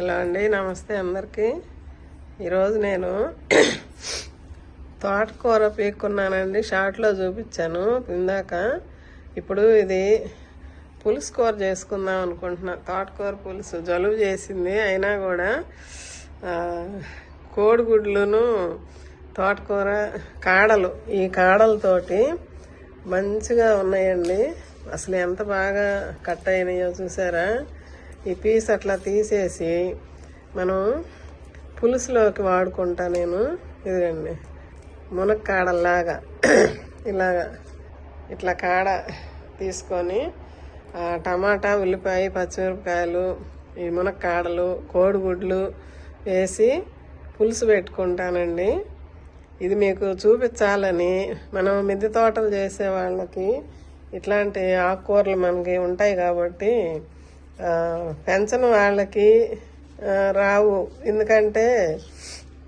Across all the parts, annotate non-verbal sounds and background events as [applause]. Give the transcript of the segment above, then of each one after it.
Hello అండి నమస్తే అందరికీ. ఈరోజు నేను తోటకూర పీక్కున్నానండి షార్ట్లో చూపించాను ఇందాక. ఇప్పుడు ఇది పులుసు కూర చేసుకుందాం అనుకుంటున్నా. తోటకూర పులుసు జలుబు చేసింది అయినా కూడా కోడిగుడ్లును తోటకూర కాడలు ఈ కాడలతోటి మంచిగా ఉన్నాయండి. అసలు ఎంత బాగా కట్ అయినాయో చూసారా? ఈ పీస్ అట్లా తీసేసి మనం పులుసులోకి వాడుకుంటా నేను. ఇదిగండి. మునక్కాడల్లాగా ఇలాగా ఇట్లా కాడ తీసుకొని టమాటా ఉల్లిపాయ పచ్చిమిరపకాయలు ఈ మునక్కాడలు కోడిగుడ్లు వేసి పులుసు పెట్టుకుంటానండి. ఇది మీకు చూపించాలని మనం మిద్దె తోటలు చేసే వాళ్ళకి ఇట్లాంటి ఆకుకూరలు మనకి ఉంటాయి కాబట్టి పెంచని వాళ్ళకి రావు. ఎందుకంటే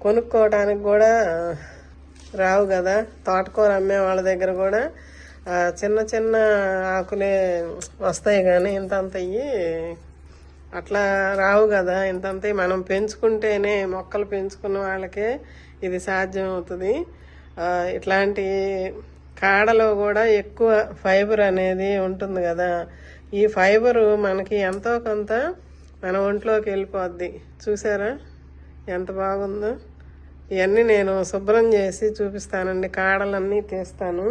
కొనుక్కోవడానికి కూడా రావు కదా. తోటకూర అమ్మే వాళ్ళ దగ్గర కూడా చిన్న చిన్న ఆకులే వస్తాయి కానీ ఇంత అట్లా రావు కదా. ఇంతంత మనం పెంచుకుంటేనే మొక్కలు పెంచుకున్న వాళ్ళకే ఇది సాధ్యం అవుతుంది ఇట్లాంటి కాడలో కూడా ఎక్కువ ఫైబర్ అనేది ఉంటుంది కదా. ఈ ఫైబరు మనకి ఎంతో కొంత మన ఒంట్లోకి వెళ్ళిపోద్ది. చూసారా? ఎంత బాగుందో. ఇవన్నీ నేను శుభ్రం చేసి చూపిస్తానండి. కాడలన్నీ తీస్తాను.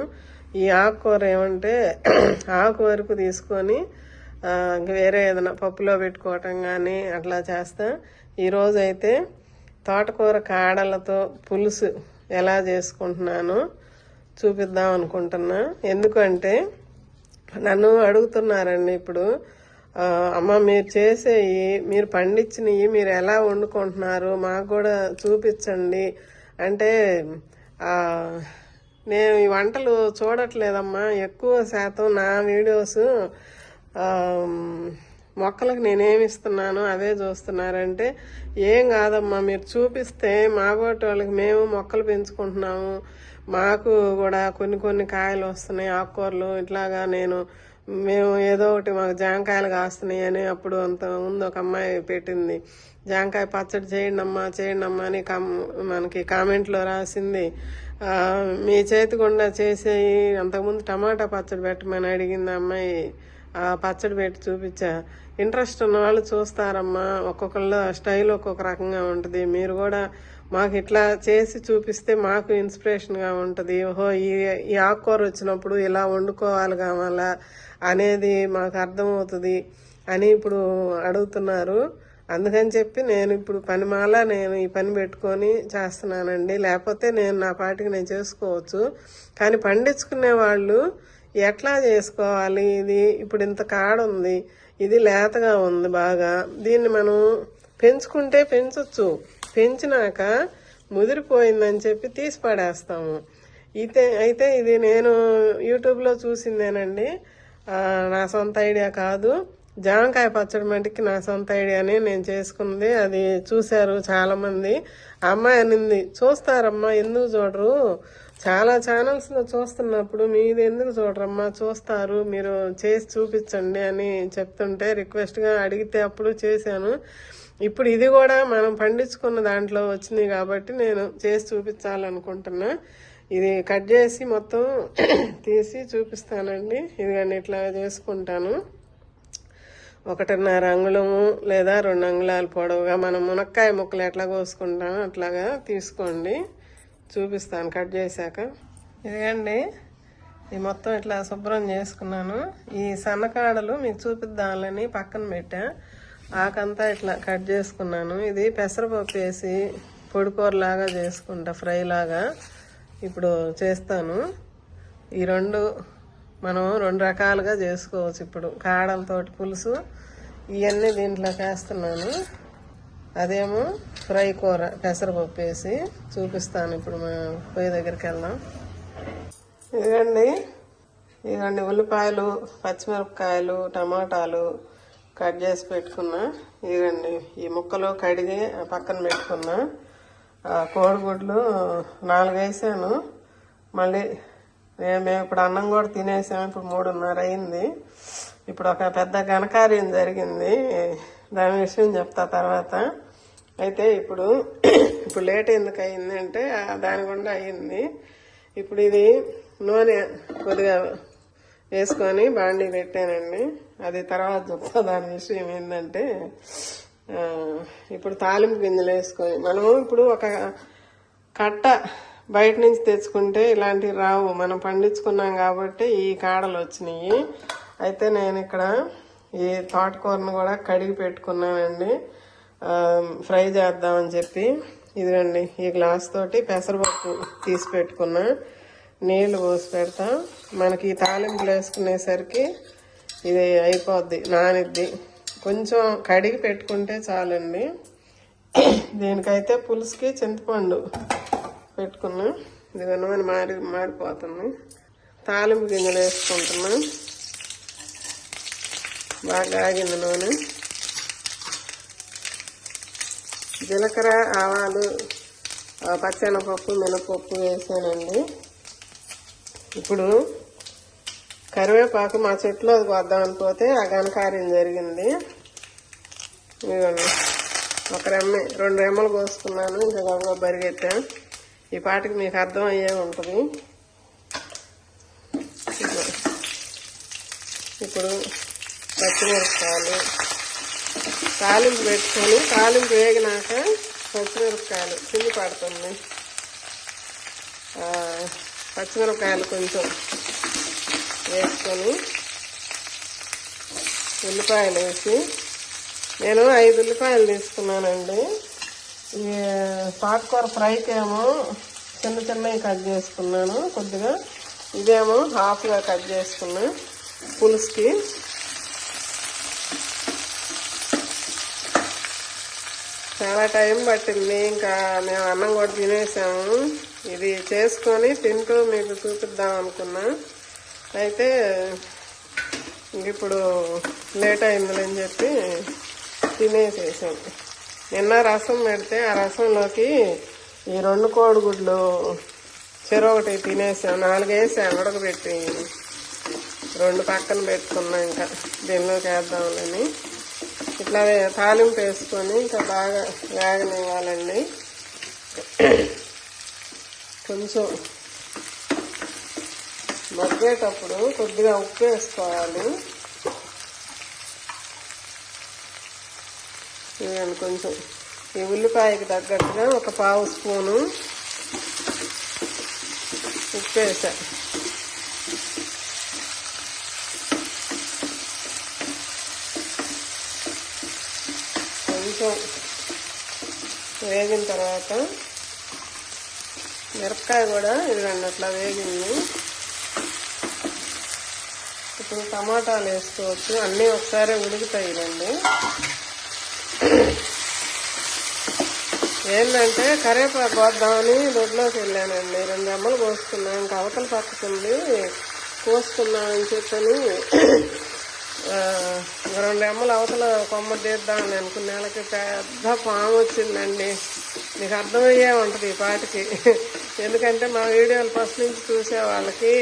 ఈ ఆకుకూర ఏమంటే [clears throat] ఆకు వరకు తీసుకొని వేరే ఏదైనా పప్పులో పెట్టుకోవటం కానీ అట్లా చేస్తా. ఈరోజు అయితే తోటకూర కాడలతో పులుసు ఎలా చేసుకుంటున్నానో చూపిద్దాం అనుకుంటున్నా. ఎందుకంటే నన్ను అడుగుతున్నారండి ఇప్పుడు. అమ్మ మీరు చేసేవి మీరు పండించినవి మీరు ఎలా వండుకుంటున్నారు మాకు కూడా చూపించండి. అంటే నేను ఈ వంటలు చూడట్లేదమ్మా. ఎక్కువ శాతం నా వీడియోస్ మొక్కలకు నేనేమి ఇస్తున్నాను అదే చూస్తున్నారంటే ఏం కాదమ్మా మీరు చూపిస్తే మా వాళ్ళకి మేము మొక్కలు పెంచుకుంటున్నాము. మాకు కూడా కొన్ని కొన్ని కాయలు వస్తున్నాయి ఆకుకూరలు ఇట్లాగా నేను మేము ఏదో ఒకటి మాకు జాంకాయలు కాస్తున్నాయి అని అప్పుడు అంత ముందు ఒక అమ్మాయి పెట్టింది. జాంకాయ పచ్చడి చేయండి అమ్మా చేయండి అమ్మా అని కమ్ మనకి కామెంట్లో రాసింది. మీ చేతి గుండా చేసేయి అంతకుముందు టమాటా పచ్చడి పెట్టమని అడిగింది అమ్మాయి. ఆ పచ్చడి పెట్టి చూపించా. ఇంట్రెస్ట్ ఉన్న వాళ్ళు చూస్తారమ్మా. ఒక్కొక్కళ్ళ స్టైల్ ఒక్కొక్క రకంగా ఉంటుంది. మీరు కూడా మాకు ఇట్లా చేసి చూపిస్తే మాకు ఇన్స్పిరేషన్గా ఉంటుంది. ఓహో ఈ ఈ ఆకుకూర వచ్చినప్పుడు ఇలా వండుకోవాలి కావాలా అనేది మాకు అర్థమవుతుంది అని ఇప్పుడు అడుగుతున్నారు. అందుకని చెప్పి నేను ఇప్పుడు పని మాల నేను ఈ పని పెట్టుకొని చేస్తున్నానండి. లేకపోతే నేను నా పాటికి నేను చేసుకోవచ్చు. కానీ పండించుకునే వాళ్ళు ఎట్లా చేసుకోవాలి? ఇది ఇప్పుడు ఇంత కాడ ఉంది ఇది లేతగా ఉంది బాగా. దీన్ని మనం పెంచుకుంటే పెంచవచ్చు పెంచినాక ముదిరిపోయిందని చెప్పి తీసి పడేస్తాము. అయితే అయితే ఇది నేను యూట్యూబ్లో చూసిందేనండి. నా సొంత ఐడియా కాదు. జామకాయ పచ్చడి మటుకి నా సొంత ఐడియానే నేను చేసుకున్నది అది చూశారు చాలామంది. అమ్మాయి అనింది చూస్తారమ్మా ఎందుకు చూడరు? చాలా ఛానల్స్లో చూస్తున్నప్పుడు మీది ఎందుకు చూడరమ్మా? చూస్తారు. మీరు చేసి చూపించండి అని చెప్తుంటే రిక్వెస్ట్గా అడిగితే అప్పుడు చేశాను. ఇప్పుడు ఇది కూడా మనం పండించుకున్న దాంట్లో వచ్చింది కాబట్టి నేను చేసి చూపించాలనుకుంటున్నా. ఇది కట్ చేసి మొత్తం [coughs] తీసి చూపిస్తానండి. ఇది కానీ ఇట్లా చేసుకుంటాను. ఒకటిన్నర అంగుళము లేదా రెండు అంగుళాలు పొడవుగా మనం మునక్కాయ ముక్కలు ఎట్లా కోసుకుంటామో అట్లాగా తీసుకోండి. చూపిస్తాను కట్ చేశాక. ఇదిగండి ఈ మొత్తం ఇట్లా శుభ్రం చేసుకున్నాను. ఈ సన్నకాడలు మీకు చూపిద్దామని పక్కన పెట్టా. ఆకంతా ఇట్లా కట్ చేసుకున్నాను. ఇది పెసరపప్పు వేసి పొడికూరలాగా చేసుకుంటా ఫ్రై లాగా ఇప్పుడు చేస్తాను. ఈ రెండు మనం రెండు రకాలుగా చేసుకోవచ్చు ఇప్పుడు. కాడలతోటి పులుసు ఇవన్నీ దీంట్లోకి వేస్తున్నాను. అదేమో ఫ్రై కూర పెసరపప్పు వేసి చూపిస్తాను ఇప్పుడు మేము పొయ్యి దగ్గరికి వెళ్దాం. ఇదిగండి ఇదిగండి ఉల్లిపాయలు పచ్చిమిరపకాయలు టమాటాలు కట్ చేసి పెట్టుకున్నా. ఇదిగండి ఈ ముక్కలు కడిగి పక్కన పెట్టుకున్నా. కోడిగుడ్లు నాలుగు వేసాను. మళ్ళీ మేము ఇప్పుడు అన్నం కూడా తినేసాము ఇప్పుడు మూడున్నర అయింది. ఇప్పుడు ఒక పెద్ద ఘనకార్యం జరిగింది. దాని విషయం చెప్తా తర్వాత. అయితే ఇప్పుడు ఇప్పుడు లేట్ ఎందుకు అయింది అంటే దాని గుండా అయింది ఇప్పుడు ఇది నూనె కొద్దిగా వేసుకొని బాండీ పెట్టానండి. అది తర్వాత చెప్తా దాని విషయం ఏంటంటే ఇప్పుడు తాలింపు గింజలు వేసుకొని మనము ఇప్పుడు ఒక కట్ట బయట నుంచి తెచ్చుకుంటే ఇలాంటివి రావు. మనం పండించుకున్నాం కాబట్టి ఈ కాడలు వచ్చినాయి. అయితే నేను ఇక్కడ ఈ తోటకూరను కూడా కడిగి పెట్టుకున్నానండి. ఫ్రై చేద్దామని చెప్పి. ఇదిగండి ఈ గ్లాస్ తోటి పెసరపప్పు తీసి పెట్టుకున్నా. నీళ్ళు పోసి పెడతా. మనకి ఈ తాలింపులు వేసుకునేసరికి ఇది అయిపోద్ది నానిద్ది. కొంచెం కడిగి పెట్టుకుంటే చాలండి. దీనికైతే పులుసుకి చింతపండు పెట్టుకున్నా. ఇది వెనమని మారి మారిపోతుంది. తాలింపు గింజలు వేసుకుంటున్నా. బాగా ఆగింది నూనె. జీలకర్ర ఆవాలు ఆ, పచ్చెనపప్పు మినపప్పు వేసానండి. ఇప్పుడు కరివేపాకు మా చెట్లో అది వద్దామని పోతే ఆ ఘనకార్యం జరిగింది. ఒక రెమ్మ రెండు రెమ్మలు కోసుకున్నాను ఇంకా గొప్ప బరిగెట్టా. ఈ పాటకి మీకు అర్థం అయ్యే ఉంటుంది ఇప్పుడు పచ్చిమిరపకాయలు. తాలింపు పెట్టుకొని తాలింపు వేగినాక పచ్చిమిరపకాయలు చిల్లి పడుతుంది. పచ్చిమిరపకాయలు కొంచెం వేసుకొని ఉల్లిపాయలు వేసి నేను ఐదు ఉల్లిపాయలు తీసుకున్నానండి. ఈ పాటకూర ఫ్రైకి ఏమో చిన్న చిన్నవి కట్ చేసుకున్నాను. కొద్దిగా ఇదేమో హాఫ్గా కట్ చేసుకున్నా పులుసుకి. చాలా టైం పట్టింది. ఇంకా మేము అన్నం కూడా తినేసాము. ఇది చేసుకొని తింటూ మీకు చూపిద్దాం అనుకున్నా. అయితే ఇప్పుడు లేట్ అయిందని చెప్పి తినేసేసాం. నిన్న రసం పెడితే ఆ రసంలోకి ఈ రెండు కోడిగుడ్లు చెరొకటి తినేసాం. నాలుగేసి ఉడకబెట్టి రెండు పక్కన పెట్టుకున్నా ఇంకా. దీనిలోకి వేద్దామని ఇట్లా తాలింపు వేసుకొని ఇంకా బాగా వేగనివ్వాలండి. కొంచెం మగ్గేటప్పుడు కొద్దిగా ఉప్పు వేసుకోవాలి. చూడండి కొంచెం ఈ ఉల్లిపాయకి తగ్గట్టుగా ఒక పావు స్పూను ఉప్పు వేసాను కొంచెం వేగిన తర్వాత మిరపకాయ కూడా ఇదిగండి అట్లా వేగింది. ఇప్పుడు టమాటాలు వేసుకోవచ్చు. అన్నీ ఒకసారి ఉడుకుతాయి రండి ఏంటంటే కరివేపాకు వద్దామని దొడ్లోకి వెళ్ళానండి. రెండు అమ్మలు కోసుకున్నాం ఇంకా అవతల పక్కకుంది కోసుకున్నామని చెప్పని రెండు ఎమ్మలు అవతల కొమ్మ తీద్దామని అనుకున్న నెలకి పెద్ద పాము వచ్చిందండి. మీకు అర్థమయ్యే ఉంటుంది ఈ పాటికి. ఎందుకంటే మా వీడియోలు ఫస్ట్ నుంచి చూసే వాళ్ళకి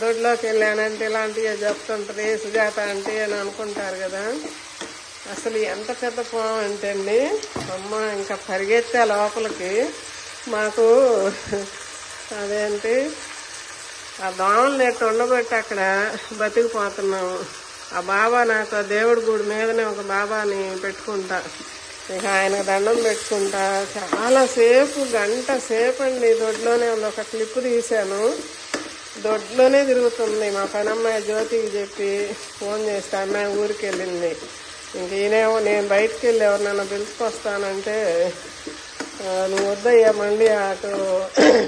దొడ్లోకి వెళ్ళానంటే ఇలాంటివి చెప్తుంటది సుజాత అంటే అని అనుకుంటారు కదా. అసలు ఎంత పెద్ద పాము అంటే అండి అమ్మ ఇంకా పరిగెత్తే లోపలికి మాకు అదేంటి ఆ దోమలు నెట్టు ఉండబట్టి అక్కడ బతికిపోతున్నాము. ఆ బాబా నాకు ఆ దేవుడి గుడి మీదనే ఒక బాబాని పెట్టుకుంటా. ఇక ఆయనకు దండం పెట్టుకుంటా. చాలాసేపు గంట సేపు అండి దొడ్లోనే ఉంది. ఒక క్లిప్ తీశాను. దొడ్లోనే తిరుగుతుంది. మా పనమ్మాయి జ్యోతికి చెప్పి ఫోన్ చేస్తే అమ్మాయి ఊరికి వెళ్ళింది ఇంక ఈయనేమో నేను బయటికి వెళ్ళి ఎవరినైనా పిలుచుకొస్తానంటే నువ్వు వద్దయ్యా మళ్ళీ అటు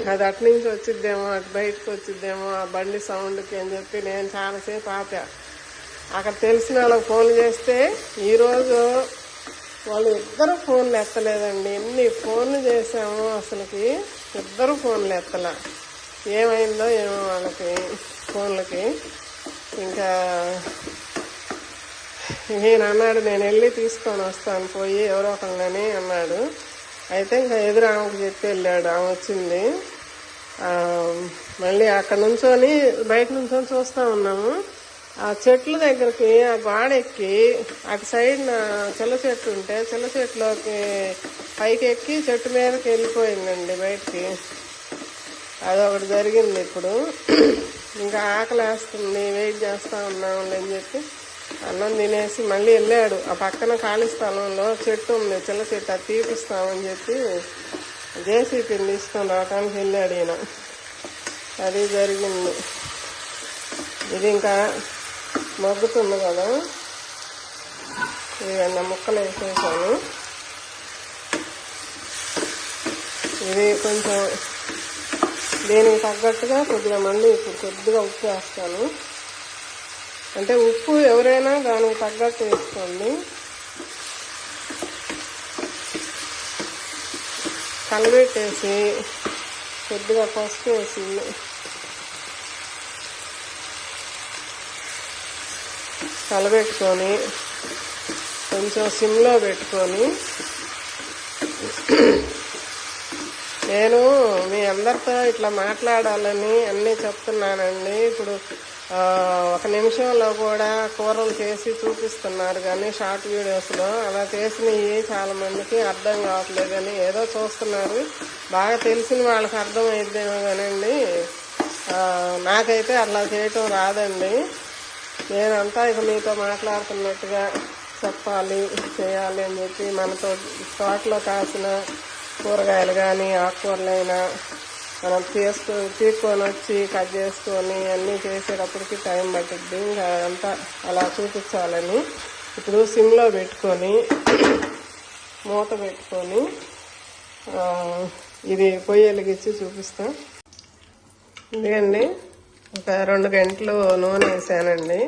అది అటు నుంచి వచ్చిద్దేమో అటు బయటకు వచ్చిద్దేమో ఆ బండి సౌండ్కి అని చెప్పి నేను చాలాసేపు ఆపా. అక్కడ తెలిసిన వాళ్ళకి ఫోన్ చేస్తే ఈరోజు వాళ్ళు ఇద్దరు ఫోన్లు ఎత్తలేదండి. ఎన్ని ఫోన్లు చేసాము అసలుకి ఇద్దరు ఫోన్లు ఎత్తల. ఏమైందో ఏమో వాళ్ళకి ఫోన్లకి. ఇంకా ఈయన అన్నాడు నేను వెళ్ళి తీసుకొని వస్తాను పోయి ఎవరో ఒకళ్ళని అన్నాడు. అయితే ఇంకా ఎదురు ఆమెకు చెప్పి వెళ్ళాడు. ఆమె వచ్చింది. మళ్ళీ అక్కడ నుంచొని బయట నుంచొని చూస్తూ ఉన్నాము. ఆ చెట్ల దగ్గరికి ఆ అటు సైడ్ చిల్ల చెట్టు ఉంటే చిల్ల చెట్టులోకి పైకి ఎక్కి చెట్టు మీదకి వెళ్ళిపోయిందండి బయటికి. అదొకటి జరిగింది ఇప్పుడు. ఇంకా ఆకలి వేస్తుంది వెయిట్ చేస్తా ఉన్నాం అని చెప్పి అన్నం తినేసి మళ్ళీ వెళ్ళాడు. ఆ పక్కన ఖాళీ స్థలంలో చెట్టు ఉంది చిల్ల చెట్టు అది తీపిస్తామని చెప్పి జేసీపీని తీసుకొని రావడానికి వెళ్ళాడు ఈయన. అది జరిగింది. ఇది ఇంకా మగ్గుతుంది కదా. ఇది అన్న ముక్కలు వేసేసాను. ఇది కొంచెం దీనికి తగ్గట్టుగా కొద్దిగా మళ్ళీ ఇప్పుడు కొద్దిగా ఉప్పు వేస్తాను. అంటే ఉప్పు ఎవరైనా దానికి తగ్గట్టు వేసుకోండి. కలబెట్టేసి కొద్దిగా పసుపు వేసి కలబెట్టుకొని కొంచెం సిమ్లో పెట్టుకొని నేను మీ అందరితో ఇట్లా మాట్లాడాలని అన్నీ చెప్తున్నానండి. ఇప్పుడు ఒక నిమిషంలో కూడా కూరలు చేసి చూపిస్తున్నారు కానీ షార్ట్ వీడియోస్లో. అలా చేసినవి చాలా మందికి అర్థం కావట్లేదు ఏదో చూస్తున్నారు. బాగా తెలిసిన వాళ్ళకి అర్థమైద్దేమో కానండి నాకైతే అట్లా చేయటం రాదండి. నేనంతా ఇక మీతో మాట్లాడుతున్నట్టుగా చెప్పాలి చేయాలి అని చెప్పి మనతో తోటలో కాసిన కూరగాయలు కానీ ఆకుకూరలైనా మనం తీసుకు తీసుకొని వచ్చి కట్ చేసుకొని అన్నీ చేసేటప్పటికి టైం పట్టుద్ది. ఇంకా అంతా అలా చూపించాలని ఇప్పుడు సిమ్లో పెట్టుకొని మూత పెట్టుకొని ఇది పొయ్యి వెలిగించి చూపిస్తా. ఇదిగండి. ఒక రెండు గంటలు నూనె వేసానండి.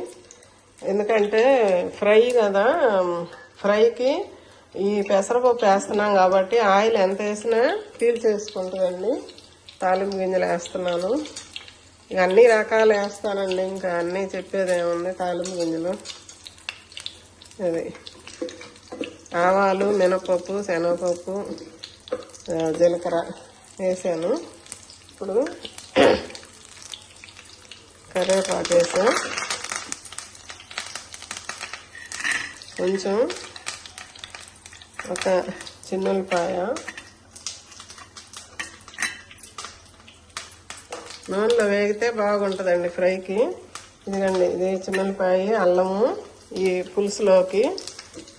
ఎందుకంటే ఫ్రై కదా ఫ్రైకి ఈ పెసరపప్పు వేస్తున్నాం కాబట్టి ఆయిల్ ఎంత వేసినా పీల్ చేసుకుంటుందండి. తాలింపు గింజలు వేస్తున్నాను. ఇక అన్ని రకాలు వేస్తానండి ఇంకా అన్నీ చెప్పేది ఏముంది తాలింపు గింజలు. అది ఆవాలు మినపప్పు శనగపప్పు జీలకర్ర వేసాను. ఇప్పుడు కరివేపాకు వేసా కొంచెం ఒక చిన్నులపాయ నూనెలో వేగితే బాగుంటుందండి ఫ్రైకి. ఇదిగండి ఇది చిన్నపాయ అల్లము ఈ పులుసులోకి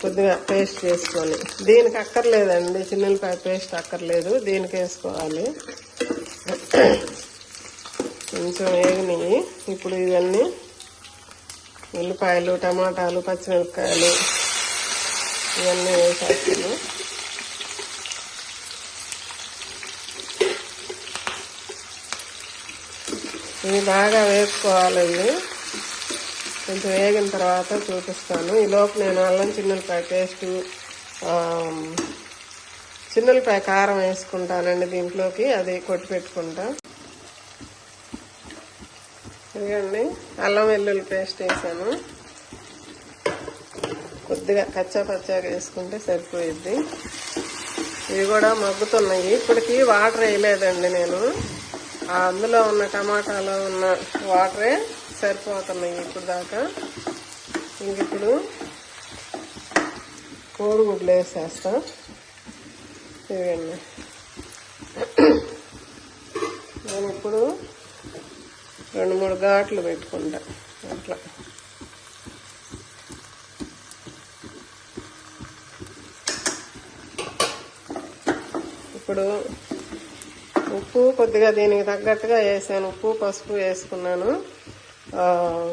కొద్దిగా పేస్ట్ చేసుకొని దీనికి అక్కర్లేదండి చిన్నపాయ పేస్ట్ అక్కర్లేదు దీనికి వేసుకోవాలి కొంచెం వేగినాయి. ఇప్పుడు ఇవన్నీ ఉల్లిపాయలు టమాటాలు పచ్చిమిరపకాయలు ఇవన్నీ వేసేస్తాను. ఇవి బాగా వేసుకోవాలండి కొంచెం వేగిన తర్వాత చూపిస్తాను. ఈ లోపు నేను అల్లం చిన్నపాయ పేస్టు చిన్నులపాయ కారం వేసుకుంటానండి దీంట్లోకి. అది కొట్టి పెట్టుకుంటా. ఇదిగండి అల్లం వెల్లుల్లి పేస్ట్ వేసాను. కొద్దిగా కచ్చా పచ్చాగా వేసుకుంటే సరిపోయిద్ది. ఇవి కూడా మగ్గుతున్నాయి. ఇప్పటికి వాటర్ వేయలేదండి నేను. అందులో ఉన్న టమాటాలో ఉన్న వాటరే సరిపోతున్నాయి ఇప్పుడు దాకా. ఇంక ఇప్పుడు కోడిగుడ్లు వేసేస్తా. ఇవ్వండి నేను ఇప్పుడు రెండు మూడు ఘాట్లు పెట్టుకుంటా. అట్లా. ఇప్పుడు ఉప్పు కొద్దిగా దీనికి తగ్గట్టుగా వేసాను. ఉప్పు పసుపు వేసుకున్నాను.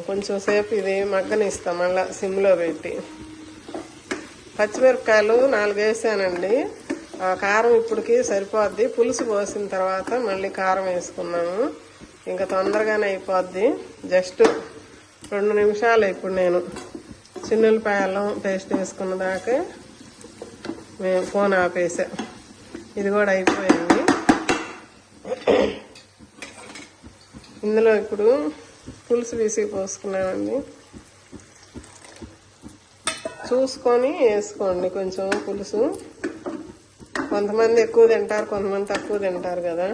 కొంచెం సేపు ఇది మగ్గనిస్తాం మళ్ళా సిమ్లో పెట్టి. పచ్చిమిరపకాయలు నాలుగు వేసానండి. కారం ఇప్పటికి సరిపోద్ది. పులుసు పోసిన తర్వాత మళ్ళీ కారం వేసుకున్నాము ఇంకా తొందరగానే అయిపోద్ది. జస్ట్ రెండు నిమిషాలు ఇప్పుడు నేను చిన్నులపాయలం పేస్ట్ వేసుకున్న దాకా మేము ఫోన్ ఆపేసా. ఇది కూడా అయిపోయింది. ఇందులో ఇప్పుడు పులుసు వేసి పోసుకున్నానండి. చూసుకొని వేసుకోండి కొంచెం పులుసు. కొంతమంది ఎక్కువ తింటారు కొంతమంది తక్కువ తింటారు కదా.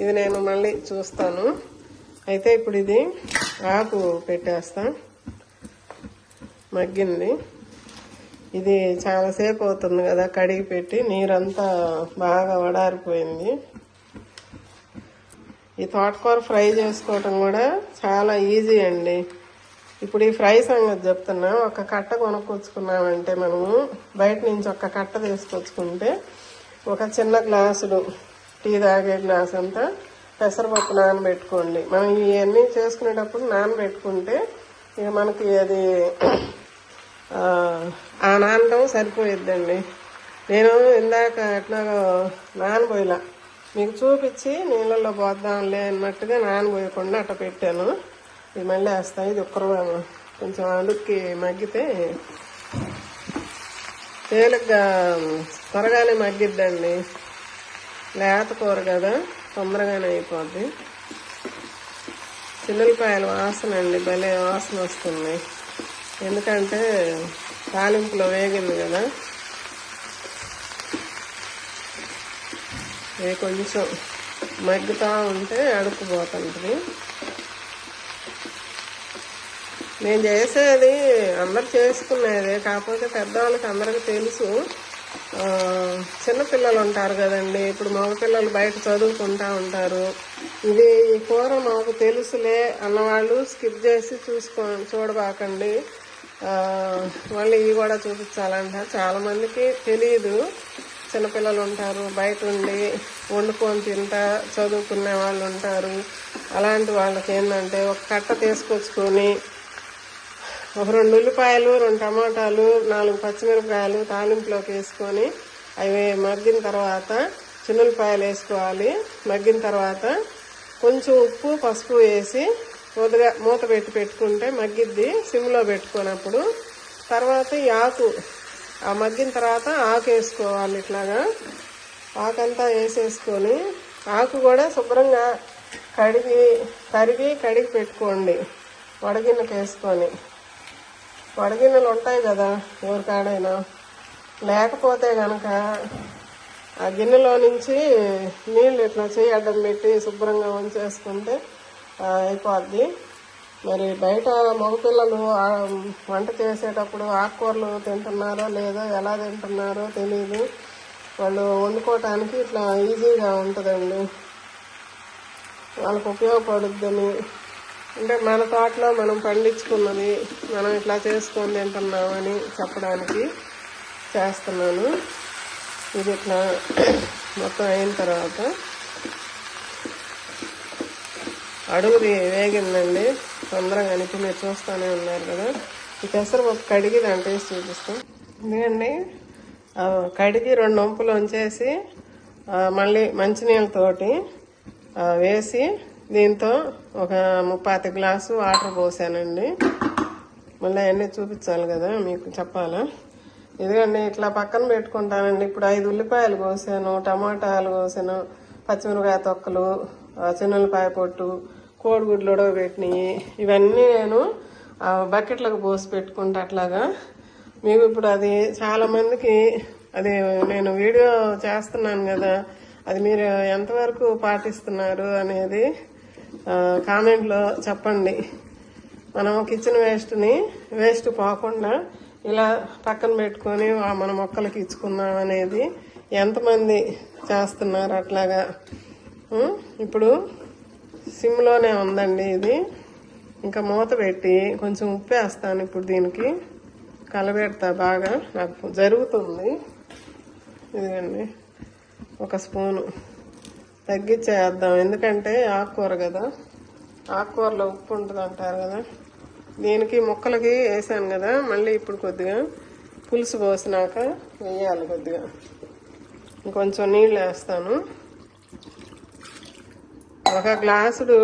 ఇది నేను మళ్ళీ చూస్తాను. అయితే ఇప్పుడు ఇది ఆకు పెట్టేస్తా. మగ్గింది. ఇది చాలాసేపు అవుతుంది కదా కడిగి పెట్టి నీరంతా బాగా వడారిపోయింది. ఈ తోటకూర ఫ్రై చేసుకోవటం కూడా చాలా ఈజీ అండి. ఇప్పుడు ఈ ఫ్రై సంగతి చెప్తున్నా. ఒక కట్ట కొనుక్కొచ్చుకున్నామంటే మనము బయట నుంచి ఒక కట్ట తీసుకొచ్చుకుంటే ఒక చిన్న గ్లాసులు టీ తాగే గ్లాస్ అంతా పెసరపప్పు నానబెట్టుకోండి. మనం ఇవన్నీ చేసుకునేటప్పుడు నానబెట్టుకుంటే ఇక మనకి అది ఆ, నానడం నానటం సరిపోయిద్దండి. నేను ఇందాక ఎట్లా నానబోయిలా. మీకు చూపించి నీళ్ళల్లో పోద్దాంలే అన్నట్టుగా నానబోయకుండా అట్ట పెట్టాను. ఇది మళ్ళీ వేస్తాను ఇది ఒక్కరు కొంచెం అడుక్కి మగ్గితే తేలిగ్గా త్వరగానే మగ్గిద్దండి. లేత కూర కదా తొందరగానే అయిపోద్ది. చిల్లులపాయల వాసన అండి భలే వాసన వస్తుంది. ఎందుకంటే తాలింపులో వేగింది కదా. ఇది కొంచెం మగ్గుతూ ఉంటే అడుక్కుపోతుంటుంది. నేను చేసేది అందరు చేసుకునేది కాకపోతే పెద్దవాళ్ళకి అందరికి తెలుసు. చిన్నపిల్లలు ఉంటారు కదండి. ఇప్పుడు మగపిల్లలు బయట చదువుకుంటా ఉంటారు. ఇది ఈ కూర మాకు తెలుసులే అన్నవాళ్ళు స్కిప్ చేసి చూసుకో చూడబాకండి. మళ్ళీ ఇవి కూడా చూపించాలంట. చాలామందికి తెలియదు చిన్నపిల్లలు ఉంటారు బయట ఉండి వండుకొని తింటా చదువుకునే వాళ్ళు ఉంటారు. అలాంటి వాళ్ళకి ఏంటంటే ఒక కట్ట తీసుకొచ్చుకొని ఒక రెండు ఉల్లిపాయలు రెండు టమాటాలు నాలుగు పచ్చిమిరపకాయలు తాలింపులోకి వేసుకొని అవి మగ్గిన తర్వాత చిన్నులపాయలు వేసుకోవాలి. మగ్గిన తర్వాత కొంచెం ఉప్పు పసుపు వేసి కొద్దిగా మూత పెట్టి పెట్టుకుంటే మగ్గిద్ది. సిమ్లో పెట్టుకున్నప్పుడు తర్వాత ఈ ఆకు ఆ మగ్గిన తర్వాత ఆకు వేసుకోవాలి ఇట్లాగా. ఆకంతా వేసేసుకొని ఆకు కూడా శుభ్రంగా కడిగి తరిగి కడిగి పెట్టుకోండి. వడగిన్నెకి వేసుకొని. వడగిన్నెలు ఉంటాయి కదా ఊరికాడైనా. లేకపోతే గనక ఆ గిన్నెలో నుంచి నీళ్ళు ఇట్లా చేయడం పెట్టి శుభ్రంగా ఉంచేసుకుంటే అయిపోద్ది. మరి బయట మగపిల్లలు వంట చేసేటప్పుడు ఆకుకూరలు తింటున్నారో లేదో ఎలా తింటున్నారో తెలియదు వాళ్ళు వండుకోవటానికి ఇట్లా ఈజీగా ఉంటుందండి. వాళ్ళకు ఉపయోగపడుద్దని అంటే మన తోటలో మనం పండించుకున్నది మనం ఇట్లా చేసుకొని తింటున్నామని చెప్పడానికి చేస్తున్నాను. ఇది ఇట్లా మొత్తం అయిన తర్వాత అడుగుది వేగిందండి. తొందరగా అనిపి మీరు చూస్తూనే ఉన్నారు కదా. ఈ పెసరపప్పు కడిగి దాని టేస్ట్ చూపిస్తాం. ఎందుకండి కడిగి రెండు వంపులు ఉంచేసి మళ్ళీ మంచినీళ్ళతోటి వేసి దీంతో ఒక ముప్పాత గ్లాసు వాటర్ పోసానండి. మళ్ళీ అవన్నీ చూపించాలి కదా మీకు చెప్పాలా? ఎందుకంటే ఇట్లా పక్కన పెట్టుకుంటానండి. ఇప్పుడు ఐదు ఉల్లిపాయలు కోసాను టమాటాలు కోసాను పచ్చిమిరపకాయ తొక్కలు చిన్నలపాయ పొట్టు కోడిగుడ్లు ఉడకబెట్టినవి ఇవన్నీ నేను బకెట్లకు పోసి పెట్టుకుంటా అట్లాగా. మీకు ఇప్పుడు అది చాలామందికి అది నేను వీడియో చేస్తున్నాను కదా అది మీరు ఎంతవరకు పాటిస్తున్నారు అనేది కామెంట్లో చెప్పండి. మనం కిచెన్ వేస్ట్ని వేస్ట్ పోకుండా ఇలా పక్కన పెట్టుకొని మన మొక్కలకి ఇచ్చుకుందాం అనేది ఎంతమంది చేస్తున్నారు అట్లాగా? ఇప్పుడు సిమ్లోనే ఉందండి ఇది. ఇంకా మూత పెట్టి కొంచెం ఉప్పు వేస్తాను ఇప్పుడు దీనికి. కలబెడతా బాగా. నాకు జరుగుతుంది. ఇదిగండి. ఒక స్పూను. తగ్గించేద్దాం. ఎందుకంటే ఆకుకూర కదా. ఆకుకూరలో ఉప్పు ఉంటుంది అంటారు కదా. దీనికి ముక్కలకి వేసాను కదా. మళ్ళీ ఇప్పుడు కొద్దిగా పులుసు పోసినాక వేయాలి కొద్దిగా. ఇంకొంచెం నీళ్ళు వేస్తాను. ఒక గ్లాసుడు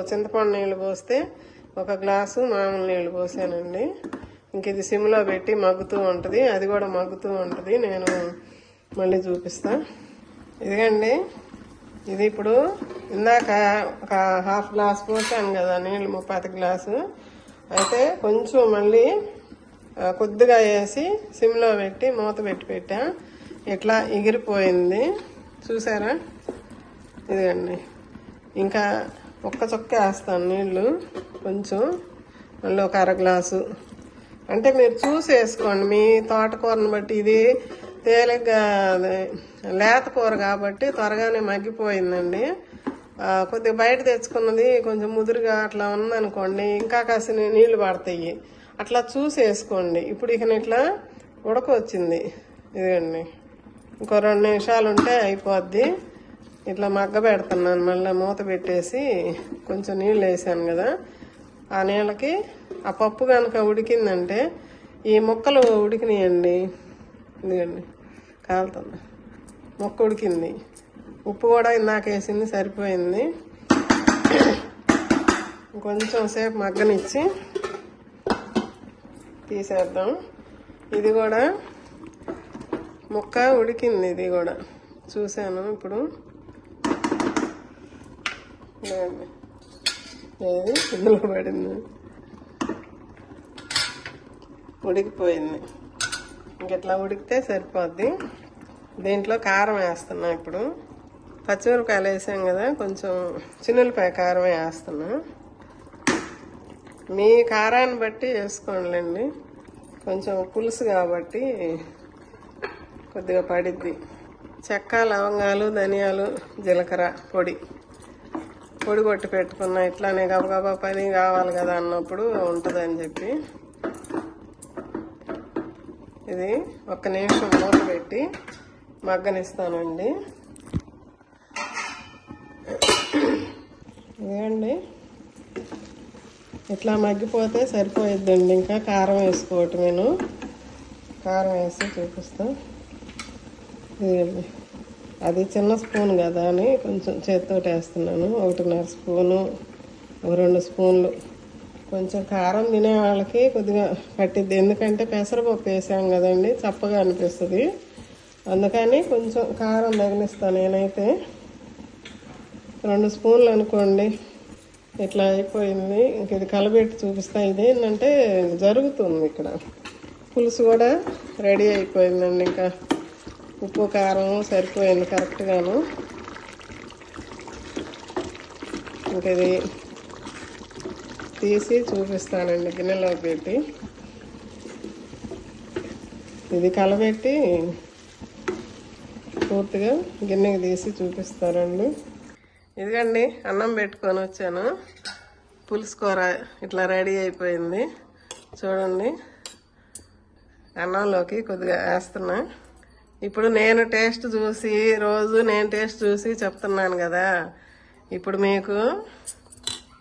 చింతపండు నీళ్ళు పోస్తే ఒక గ్లాసు మామూలు నీళ్ళు పోసానండి. ఇంక ఇది సిమ్లో పెట్టి మగ్గుతూ ఉంటుంది. అది కూడా మగ్గుతూ ఉంటుంది. నేను మళ్ళీ చూపిస్తా. ఇదిగండి. ఇది ఇప్పుడు ఇందాక ఒక హాఫ్ గ్లాస్ పోసాను కదా నీళ్ళు ముప్పాతి గ్లాసు. అయితే కొంచెం మళ్ళీ కొద్దిగా వేసి సిమ్లో పెట్టి మూత పెట్టి పెట్టా. ఇట్లా ఎగిరిపోయింది. చూసారా? ఇదిగండి. ఇంకా ఒక్క చొక్క వేస్తాను నీళ్ళు కొంచెం. మళ్ళీ ఒక అర గ్లాసు. అంటే మీరు చూసి వేసుకోండి. మీ తోటకూరని బట్టి ఇది తేలిగ్గా అదే లేత కూర కాబట్టి త్వరగానే మగ్గిపోయిందండి. కొద్దిగా బయట తెచ్చుకున్నది కొంచెం ముదురుగా అట్లా ఉందనుకోండి ఇంకా కాసిన నీళ్ళు పడతాయి. అట్లా చూసి వేసుకోండి. ఇప్పుడు ఇక ఇట్లా ఉడకొచ్చింది. ఇదిగండి ఇంకో రెండు నిమిషాలు ఉంటే అయిపోద్ది. ఇట్లా మగ్గ పెడుతున్నాను మళ్ళీ మూత పెట్టేసి కొంచెం నీళ్ళు వేసాను కదా. ఆ నీళ్ళకి ఆ పప్పు కనుక ఉడికిందంటే ఈ ముక్కలు ఉడికినాయండి. ఇదిగండి. కాలుతుంది. ముక్క ఉడికింది. ఉప్పు కూడా ఇందాక వేసింది సరిపోయింది. కొంచెం సేపు మగ్గనిచ్చి తీసేద్దాం. ఇది కూడా ముక్క ఉడికింది ఇది కూడా. చూశాను ఇప్పుడు. లేదండి. ఏది? ఇందులో పడింది. ఉడికిపోయింది. ఇంకెట్లా ఉడికితే సరిపోద్ది. దీంట్లో కారం వేస్తున్నా ఇప్పుడు. పచ్చిమిరపకాయలు వేసాం కదా కొంచెం చిన్నులపాయ కారం వేస్తున్నా. మీ కారాన్ని బట్టి వేసుకోండి కొంచెం పులుసు కాబట్టి కొద్దిగా పడిద్ది. చెక్క లవంగాలు ధనియాలు జీలకర్ర పొడి. పొడి కొట్టి పెట్టుకున్నా ఇట్లానే గబగబా పని కావాలి కదా అన్నప్పుడు ఉంటుందని చెప్పి. ఇది. ఒక్క నిమిషం మూత పెట్టి మగ్గనిస్తానండి. ఇదండి ఇట్లా మగ్గిపోతే సరిపోయిద్దండి. ఇంకా కారం వేసుకోవటం నేను కారం వేసి చూపిస్తా. ఇదండి అది చిన్న స్పూన్ కదా అని కొంచెం చేత్తో వేస్తున్నాను. ఒకటిన్నర స్పూను ఒక రెండు స్పూన్లు. కొంచెం కారం తినే వాళ్ళకి కొద్దిగా పట్టిద్ది. ఎందుకంటే పెసరపప్పు వేసాం కదండి చప్పగా అనిపిస్తుంది. అందుకని కొంచెం కారం తగిలిస్తాను నేనైతే. రెండు స్పూన్లు అనుకోండి ఇట్లా అయిపోయింది. ఇంక ఇది కలబెట్టి చూపిస్తా. ఏంటంటే జరుగుతుంది ఇక్కడ. పులుసు కూడా రెడీ అయిపోయిందండి ఇంకా. ఉప్పు కారం సరిపోయింది కరెక్ట్గాను. ఇంకా ఇది తీసి చూపిస్తానండి గిన్నెలో పెట్టి. ఇది కలబెట్టి పూర్తిగా గిన్నెకి తీసి చూపిస్తారండి ఇదిగండి అన్నం పెట్టుకొని వచ్చాను. పులుసు కూర ఇట్లా రెడీ అయిపోయింది. చూడండి అన్నంలోకి కొద్దిగా వేస్తున్నా. ఇప్పుడు నేను టేస్ట్ చూసి రోజు నేను టేస్ట్ చూసి చెప్తున్నాను కదా. ఇప్పుడు మీకు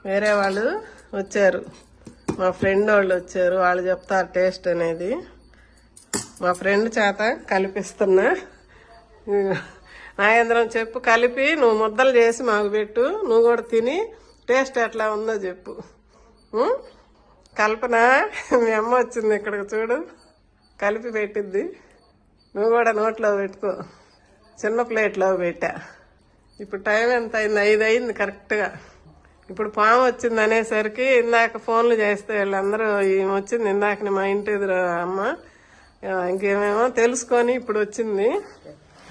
వేరే వాళ్ళు వచ్చారు. మా ఫ్రెండ్ వాళ్ళు వచ్చారు. వాళ్ళు చెప్తారు టేస్ట్ అనేది. మా ఫ్రెండ్ చేత కలిపిస్తున్నా. నాగేంద్రం చెప్పు కలిపి నువ్వు ముద్దలు చేసి మాకు పెట్టు. నువ్వు కూడా తిని టేస్ట్ ఎట్లా ఉందో చెప్పు. కల్పన? మీ అమ్మ వచ్చింది ఇక్కడికి చూడు. కలిపి పెట్టిద్ది. నువ్వు కూడా నోట్లో పెట్టుకో. చిన్న ప్లేట్లో పెట్టా. ఇప్పుడు టైం ఎంత అయింది? ఐదు అయింది కరెక్ట్గా. ఇప్పుడు పాము వచ్చింది అనేసరికి ఇందాక ఫోన్లు చేస్తే వీళ్ళందరూ ఈమె వచ్చింది ఇందాక మా ఇంటి ఎదురు అమ్మ. ఇంకేమేమో తెలుసుకొని ఇప్పుడు వచ్చింది.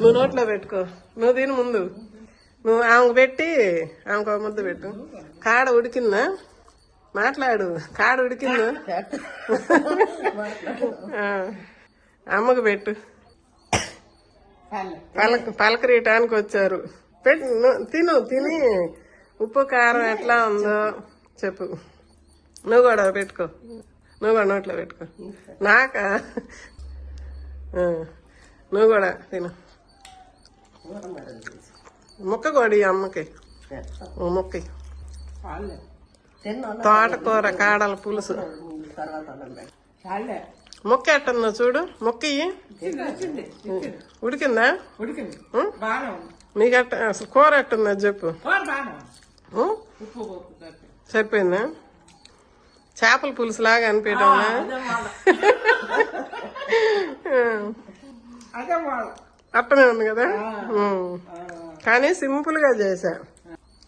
నువ్వు నోట్లో పెట్టుకో. నువ్వు తిని ముందు. నువ్వు ఆమెకు పెట్టి ఆమెకు ఒక ముద్ద పెట్టు. కాడ ఉడికిందా? మాట్లాడు. కాడ ఉడికిందా? అమ్మకు పెట్టు. పలక. పలకరీయటానికి వచ్చారు. పెట్టు తిను తిని. ఉప్పు కారం ఎట్లా ఉందో చెప్పు. నువ్వు కూడా పెట్టుకో. నువ్వు కూడా నోట్లో పెట్టుకో. నాకా? నువ్వు కూడా తిను. ముక్క కొడి అమ్మకి. ముక్క. తోటకూర కాడల పులుసు. ముక్క ఎట్టుందో చూడు. ముక్క. ఉడికిందా? నీకు ఎట్ట కూర ఎట్టుందా చెప్పు. సరిపోయిందా చేపల పులుసు లాగా అనిపించడం అట్టనే ఉంది కదా. కానీ సింపుల్గా చేసా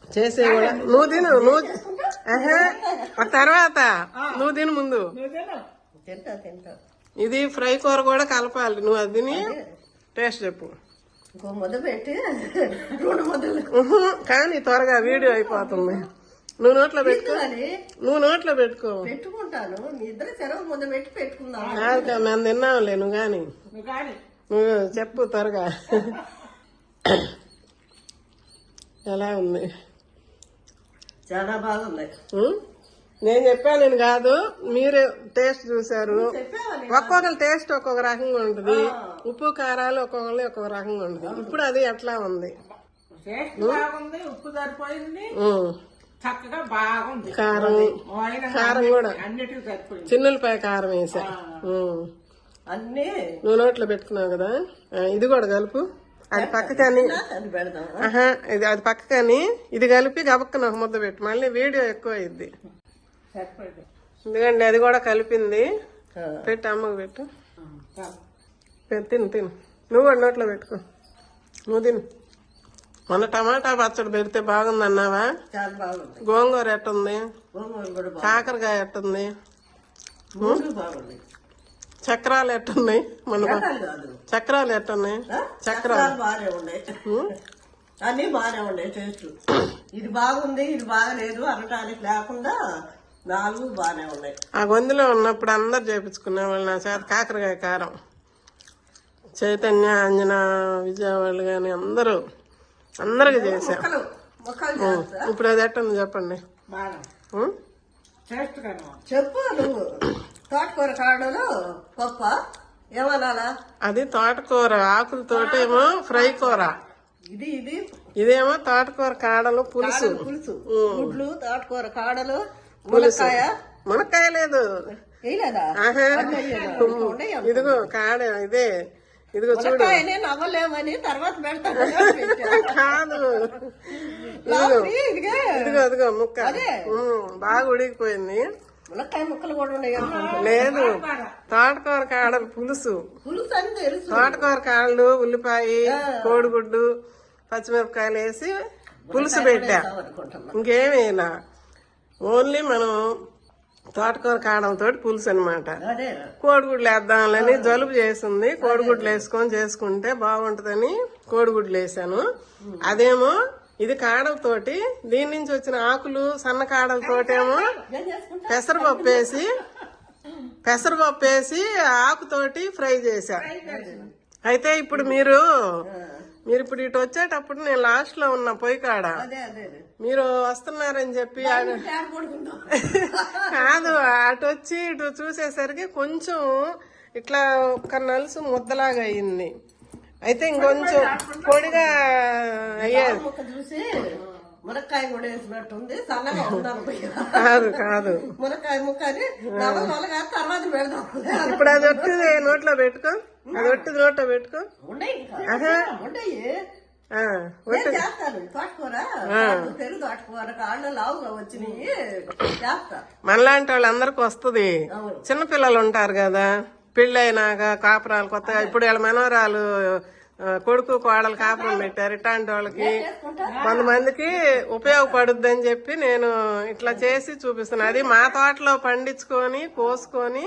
చేసే కూడా నువ్వు తిను నువ్వు ఆహా, ఆ తర్వాత నువ్వు తిను ముందు. ఇది ఫ్రై కూర కూడా కలపాలి. నువ్వు అది. టేస్ట్ చెప్పు. ఇంకో ముద్ద పెట్టి రెండు ముద్దలు ఉహు, కానీ త్వరగా వీడియో అయిపోతుంది. నువ్వు నోట్లో పెట్టుకో. అని నువ్వు నోట్లో పెట్టుకో. పెట్టుకుంటాను. ఇద్దరు సెలవు ముద్ద పెట్టి పెట్టుకుందాం. మేము తిన్నాంలే నువ్వు కానీ నువ్వు చెప్పు త్వరగా. ఎలా ఉంది? చాలా బాగుంది? నేను చెప్పాను నేను కాదు మీరు టేస్ట్ చూసారు ఒక్కొక్కరి టేస్ట్ ఒక్కొక్క రకంగా ఉంటుంది. ఉప్పు కారాలు ఒక్కొక్కరి ఒక్కొక్క రకంగా ఉంటుంది. ఇప్పుడు అది ఎట్లా ఉంది? ఉప్పు సరిపోయింది. చక్కగా బాగుంది. కారం. కారం కూడా. అన్నిటికీ సరిపోయింది. చిన్నులపై కారం వేసా. అన్ని నువ్వు నోట్లో పెట్టుకున్నావు కదా? ఇది కూడా కలుపు. అది పక్కకని ఇది అది పక్కకని ఇది కలిపి గబక్కన ఒక ముద్ద పెట్టు. మళ్ళీ వీడియో ఎక్కువ అయింది ఎందుకంటే అది కూడా కలిపింది. పెట్టు అమ్మకు పెట్టు. తిను తిను. నువ్వు కూడా నోట్లో పెట్టుకో. నువ్వు తిను. మొన్న టమాటా పచ్చడి పెడితే బాగుంది. గోంగూర ఎట్టుంది? గోంగూర బాగుంది. కాకరకాయ ఎట్టుంది? చక్రాలు ఎట్టున్నాయి మన చక్రాలు ఎట్టున్నాయి? చక్రాలు చక్రాలు బాగానే ఉన్నాయి. అన్ని బాగానే ఉన్నాయి టేస్ట్. ఇది బాగుంది ఇది బాగలేదు అనటానికి లేకుండా నాలుగు బాగానే ఉన్నాయి. ఆ గొంతులో ఉన్నప్పుడు అందరు చేపించుకునే వాళ్ళు నా చేత కాకరకాయ కారం. చైతన్య అంజన విజయవాళ్ళు కానీ అందరూ అందరికి చేశాం. ముక్కలు ముక్కలు చేస్తా. ఇప్పుడు అది ఎట్టుంది చెప్పండి. చెప్పు నువ్వు. తోటకూర కాడలు పప్ప ఏమనాలా? అది తోటకూర ఆకులతోటేమో ఫ్రై కూర. ఇది ఇది. ఇదేమో తోటకూర కాడలు పులుసు. పులుసు. గుడ్లు తోటకూర కాడలు మునక్కాయ? మునక్కాయ లేదు. ఇదిగో కాడ ఇదే. ఇదిగో చూడు. నవ్వలేమని తర్వాత పెడతాను కాదు. ఇదిగే. ఇదిగో. ఇదిగో. ముక్క. బాగా ఉడికిపోయింది. మునక్కాయ ముక్కలు కూడా ఉన్నాయి. లేదు. తోటకూర కాడలు పులుసు. తోటకూర కాళ్ళు ఉల్లిపాయ కోడిగుడ్డు పచ్చిమిరపకాయలు వేసి పులుసు పెట్టా. ఇంకేమీ ఇలా ఓన్లీ మనం తోటకూర కాడంతో పులుసు అనమాట కోడిగుడ్లు వేద్దాంలని జలుబు చేసింది. కోడిగుడ్లు వేసుకొని చేసుకుంటే బాగుంటదని కోడిగుడ్లు వేసాను అదేమో ఇది కాడలతోటి దీని నుంచి వచ్చిన ఆకులు సన్న కాడలతోటేమో పెసరపప్పు వేసి పెసరపప్పు వేసి ఆకుతోటి ఫ్రై చేశా. అయితే ఇప్పుడు మీరు మీరు ఇప్పుడు ఇటు వచ్చేటప్పుడు నేను లాస్ట్లో ఉన్న పొయ్యి కాడ. మీరు వస్తున్నారని చెప్పి కాదు అటు వచ్చి ఇటు చూసేసరికి కొంచెం ఇట్లా ఒక్క నలుసు ముద్దలాగా అయ్యింది అయితే ఇంకొంచెం పొడిగా అయ్యేది. మునక్కాయ కూడా వేసినట్టుంది సన్నగా ఉండాలి కాదు కాదు. మునక్కాయ ముక్క తర్వాత పెడదాం. ఇప్పుడు అది ఒట్టిది నోట్లో పెట్టుకో. అది ఒట్టిది నోట్లో పెట్టుకో. మనలాంటి వాళ్ళందరికి వస్తుంది. చిన్నపిల్లలు ఉంటారు కదా పెళ్ళైనాక కాపురాలు కొత్తగా ఇప్పుడు వీళ్ళ మనవరాలు ఆ, కొడుకు కోడలు కాపురం పెట్టారు. ఇట్లాంటి వాళ్ళకి కొంతమందికి ఉపయోగపడుద్ది అని చెప్పి నేను ఇట్లా చేసి చూపిస్తున్నాను అది మా తోటలో పండించుకొని కోసుకొని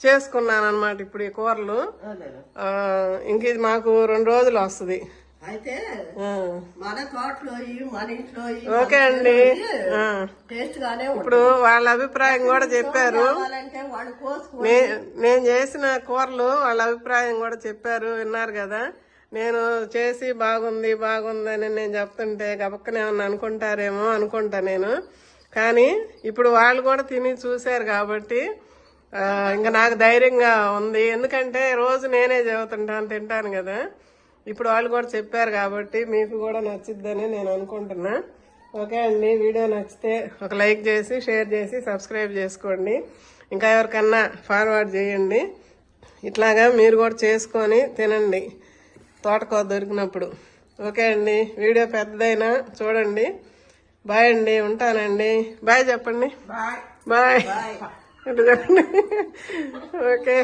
చేసుకున్నాను అనమాట ఇప్పుడు ఈ కూరలు. ఇంక ఇది మాకు రెండు రోజులు వస్తుంది. అయితే ఆ, మన తోటలో ఇవి, మన ఇంట్లో ఇవి, ఓకే అండి. టేస్ట్ గానే ఇప్పుడు వాళ్ళ అభిప్రాయం కూడా చెప్పారు. నేను చేసిన కూరలు వాళ్ళ అభిప్రాయం కూడా చెప్పారు విన్నారు కదా. నేను చేసి బాగుంది బాగుంది అని నేను చెప్తుంటే గబక్కనే ఏమన్నా అనుకుంటారేమో అనుకుంటా నేను. కానీ ఇప్పుడు వాళ్ళు కూడా తిని చూశారు కాబట్టి ఇంకా నాకు ధైర్యంగా ఉంది. ఎందుకంటే రోజు నేనే చెబుతుంటాను తింటాను కదా. ఇప్పుడు వాళ్ళు కూడా చెప్పారు కాబట్టి మీకు కూడా నచ్చిద్దని నేను అనుకుంటున్నా. ఓకే అండి వీడియో నచ్చితే ఒక లైక్ చేసి షేర్ చేసి సబ్స్క్రైబ్ చేసుకోండి. ఇంకా ఎవరికన్నా ఫార్వర్డ్ చేయండి. ఇట్లాగా మీరు కూడా చేసుకొని తినండి. తోటకూర దొరికినప్పుడు. ఓకే అండి వీడియో పెద్దదైనా చూడండి. బాయ్ అండి ఉంటానండి. బాయ్ చెప్పండి. బాయ్. బాయ్. ఇటు చెప్పండి ఓకే